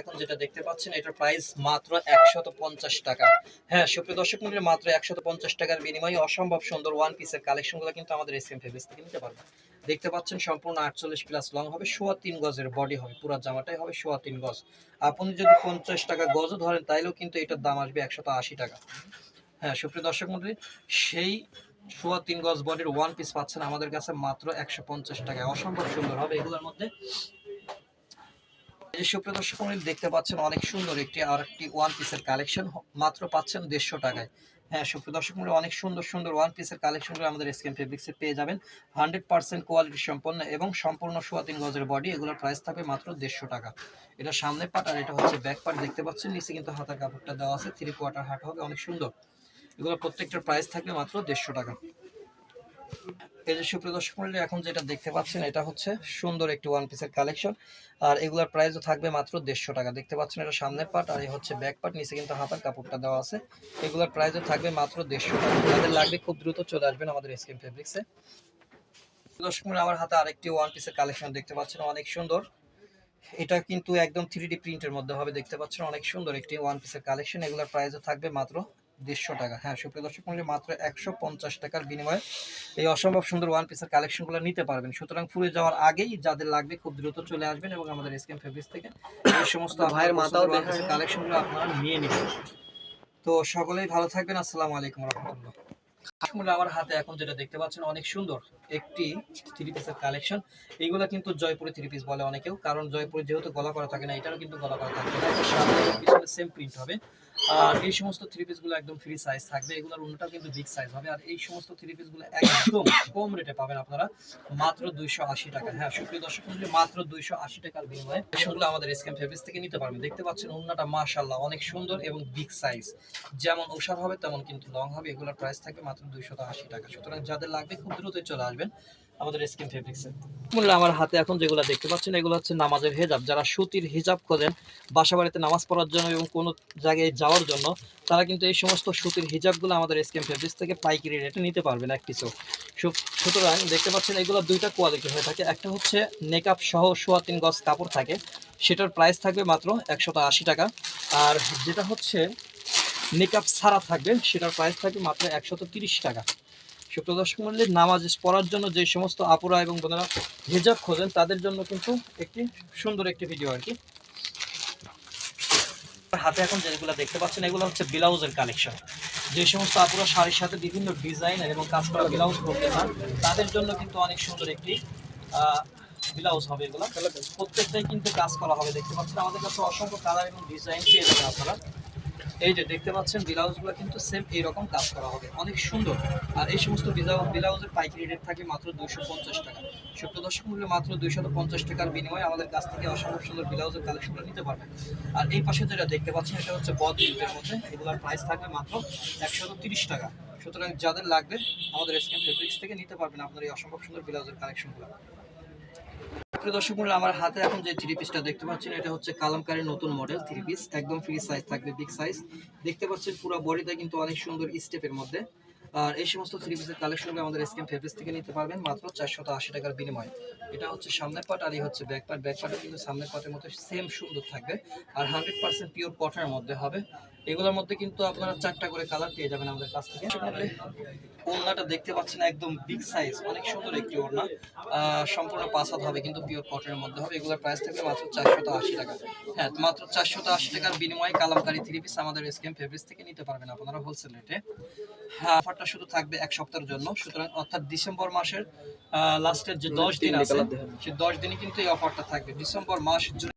এখন যেটা দেখতে পাচ্ছেন, এটার প্রাইস মাত্র একশত পঞ্চাশ টাকা। হ্যাঁ সুপ্রিয় দর্শক মূল্যে মাত্র একশত পঞ্চাশ টাকার বিনিময়ে অসম্ভব সুন্দর ওয়ান পিসের কালেকশনগুলো কিন্তু আমাদের এসএম ফেব্রিক্স থেকে নিতে পারবেন। দেখতে পাচ্ছেন, সম্পূর্ণ আটচল্লিশ প্লাস লং হবে, সোয়া তিন গজের বডি হবে, পুরো জামাটাই হবে সোয়া তিন গজ। আপনি যদি পঞ্চাশ টাকা গজও ধরেন, তাইলেও কিন্তু এটার দাম আসবে একশত আশি টাকা। হ্যাঁ সুপ্রিয় দর্শক মন্ডলী, সেই সোয়া তিন গজ বডির ওয়ান পিস পাচ্ছেন আমাদের কাছে মাত্র একশো পঞ্চাশ টাকায়। অসম্ভব সুন্দর হবে এগুলোর মধ্যে। এই সুপ্রিয় দর্শক দেখতে পাচ্ছেন অনেক সুন্দর একটি আর একটি ওয়ান পিসের কালেকশন মাত্র পাচ্ছেন দেড়শো টাকায়। হ্যাঁ সুপ্রিয় দর্শক অনেক সুন্দর সুন্দর ওয়ান পিসের কালেকশনগুলো আমাদের স্ক্যান ফেব্রিক্সে পেয়ে যাবেন। হান্ড্রেড পার্সেন্ট কোয়ালিটি সম্পন্ন এবং সম্পূর্ণ সোয়া তিন গজের বডি এগুলোর প্রাইস থাকবে মাত্র দেড়শো টাকা। এটা সামনে পাট আর এটা হচ্ছে ব্যাক পার্ট দেখতে পাচ্ছেন, নিচে কিন্তু হাতার কাপড়টা দেওয়া আছে থ্রি কোয়ার্টার হাট হবে, অনেক সুন্দর। এগুলো প্রত্যেকটার প্রাইস থাকবে মাত্র দেড়শো টাকা। এই যে সুপ্রিয় দর্শক মন্ডলী, এখন যেটা দেখতে পাচ্ছেন, এটা হচ্ছে সুন্দর একটি ওয়ান পিসের কালেকশন আর এগুলোর প্রাইসও থাকবে মাত্র দেড়শো টাকা। দেখতে পাচ্ছেন এটা সামনের পার্ট আর এই হচ্ছে ব্যাক পার্ট নিচে কিন্তু হাতার কাপড়টা দেওয়া আছে। এগুলোর প্রাইসও থাকবে মাত্র দেড়শো টাকা। যাদের লাগবে খুব দ্রুত চলে আসবেন আমাদের স্কিম ফেব্রিক্সে দর্শক মন্ডলী, আমার হাতে আরেকটি ওয়ান পিসের কালেকশন দেখতে পাচ্ছেন, অনেক সুন্দর। এটা কিন্তু একদম থ্রি ডি প্রিন্টের মধ্যে হবে। দেখতে পাচ্ছেন অনেক সুন্দর একটি ওয়ান পিসের কালেকশন এগুলোর প্রাইসও থাকবে মাত্র দেড়শো টাকা। হ্যাঁ সুপ্রিয় দর্শক মন্ডলী মাত্র একশো পঞ্চাশ টাকার বিনিময়ে এই অসম্ভব সুন্দর ওয়ান পিসের কালেকশনগুলো নিতে পারবেন। সুতরাং ফুরে যাওয়ার আগেই যাদের লাগবে খুব দ্রুত চলে আসবেন এবং আমাদের স্ক্যাম ফেব্রিক্স থেকে এই সমস্ত ভাইয়ের মাথাও কালেকশনগুলো আপনারা নিয়ে নেবেন তো সকলেই ভালো থাকবেন। আসসালামু আলাইকুম রহমতুল্লাহ। আমার হাতে এখন যেটা দেখতে পাচ্ছেন অনেক সুন্দর একটি থ্রি পিসের কালেকশন এইগুলো কিন্তু জয়পুরি থ্রি পিস বলে অনেকেও। কারণ জয়পুরে যেহেতু গলা করা থাকে না এটারও কিন্তু গলা করা থাকে না। সেম প্রিন্ট হবে। আর এই সমস্ত থ্রি পিসগুলো একদম ফ্রি সাইজ থাকবে। এগুলোর অন্যটাও কিন্তু বিগ সাইজ হবে। আর এই সমস্ত থ্রি পিসগুলো একদম কম রেটে পাবেন আপনারা। মাত্র দুইশো আশি টাকা। হ্যাঁ সুপ্রিয় দর্শক মাত্র দুইশো আশি টাকার বিনিময়ে সেগুলো আমাদের স্ক্যাম ফেব্রিক্স থেকে নিতে পারবেন। দেখতে পাচ্ছেন অন্যটা মাশাল্লাহ অনেক সুন্দর এবং বিগ সাইজ যেমন ওষার হবে, তেমন কিন্তু লং হবে। এগুলোর প্রাইস থাকবে মাত্র দুইশো আশি টাকা। সুতরাং যাদের লাগবে খুব দ্রুতই চলে আসবেন। আমাদের স্কিন ফেব্রিক্সে মূল্য আমার হাতে এখন যেগুলো দেখতে পাচ্ছেন, এগুলো হচ্ছে নামাজের হেজাব। যারা সুতির হিজাব খোঁজেন, বাসা বাড়িতে নামাজ পড়ার জন্য এবং কোনো জায়গায় যাওয়ার জন্য, তারা কিন্তু এই সমস্ত সুতির হিজাবগুলো আমাদের স্কিন ফেব্রিক্স থেকে পাইকারি রেটে নিতে পারবেন এক পিসও সুতরাং দেখতে পাচ্ছেন, এগুলো দুইটা কোয়ালিটি হয়ে থাকে। একটা হচ্ছে নেকআপ সহ সোয়া তিন গজ কাপড় থাকে, সেটার প্রাইস থাকবে মাত্র একশত আশি টাকা। আর যেটা হচ্ছে মেকআপ ছাড়া থাকবে, সেটার প্রাইস থাকবে মাত্র একশত টাকা। সুপ্রিয় দর্শক মন্ডলী নামাজ পড়ার জন্য যে সমস্ত আপুরা এবং বোনেরা হেজাব খোঁজেন, তাদের জন্য কিন্তু একটি সুন্দর একটি ভিডিও আর কি। হাতে এখন যেগুলো দেখতে পাচ্ছেন, এগুলো হচ্ছে ব্লাউজের কালেকশন যে সমস্ত আপুরা শাড়ির সাথে বিভিন্ন ডিজাইন এবং কাজ করা ব্লাউজ করতে চান, তাদের জন্য কিন্তু অনেক সুন্দর একটি ব্লাউজ হবে এগুলো। প্রত্যেকটাই কিন্তু কাজ করা হবে। দেখতে পাচ্ছেন, আমাদের কাছে অসংখ্য কালার এবং ডিজাইন পেয়ে যাবেন আপনারা। এই যে দেখতে পাচ্ছেন ব্লাউজগুলো কিন্তু সেম এইরকম কাজ করা হবে। অনেক সুন্দর। আর এই সমস্ত ব্লাউজের পাইকারি রেট থাকে মাত্র দুইশো পঞ্চাশ টাকা। সত্য দর্শক মূল্যে মাত্র দুইশত পঞ্চাশ টাকার বিনিময়ে আমাদের কাছ থেকে অসম্ভব সুন্দর ব্লাউজের কালেকশনগুলো নিতে পারবেন। আর এই পাশে যেটা দেখতে পাচ্ছেন, এটা হচ্ছে বদ প্রিন্টের মধ্যে। এগুলোর প্রাইস থাকবে মাত্র একশো তিরিশ টাকা। সুতরাং যাদের লাগবে, আমাদের স্ক্যান ফেব্রিক্স থেকে নিতে পারবেন আপনার এই অসম্ভব সুন্দর ব্লাউজের কালেকশনগুলো প্রিয় দর্শক মূল্য আমার হাতে এখন যে থ্রি পিসটা দেখতে পাচ্ছেন, এটা হচ্ছে কালামকারের নতুন মডেল থ্রি পিস একদম ফ্রি সাইজ থাকবে বিগ সাইজ দেখতে পাচ্ছেন পুরো বডিটা কিন্তু অনেক সুন্দর স্টেপের মধ্যে। আর এই সমস্ত থ্রি পিসের কালেকশনগুলো আমাদের স্কিম ফেব্রিক্স থেকে নিতে পারবেন মাত্র চারশত আশি টাকার বিনিময়ে। এটা হচ্ছে সামনের পার্ট আর এই হচ্ছে ব্যাক পার্ট ব্যাক পার্টে কিন্তু সামনের পার্টের মতো সেম সুন্দর থাকবে। আর হান্ড্রেড পার্সেন্ট পিওর কটনের মধ্যে হবে। এগুলোর মধ্যে কিন্তু আপনারা চারটা করে কালার পেয়ে যাবেন আমাদের কাছ থেকে। ওড়নাটা দেখতে পাচ্ছেন একদম বিগ সাইজ অনেক সুন্দর একটি ওড়না। সম্পূর্ণ পাঁচ হাত হবে কিন্তু পিওর কটনের মধ্যে হবে। এগুলোর প্রাইস থাকবে মাত্র চারশত আশি টাকা। হ্যাঁ মাত্র চারশত আশি টাকার বিনিময়ে কালামকারি থ্রি পিস আমাদের স্কেম ফেব্রিক্স থেকে নিতে পারবেন আপনারা হোলসেল রেটে হ্যাঁ অফারটা শুধু থাকবে এক সপ্তাহের জন্য। সুতরাং অর্থাৎ ডিসেম্বর মাসের লাস্টের যে দশ দিন আছে সেই দশ দিনই কিন্তু এই অফারটা থাকবে। ডিসেম্বর মাস জুড়ে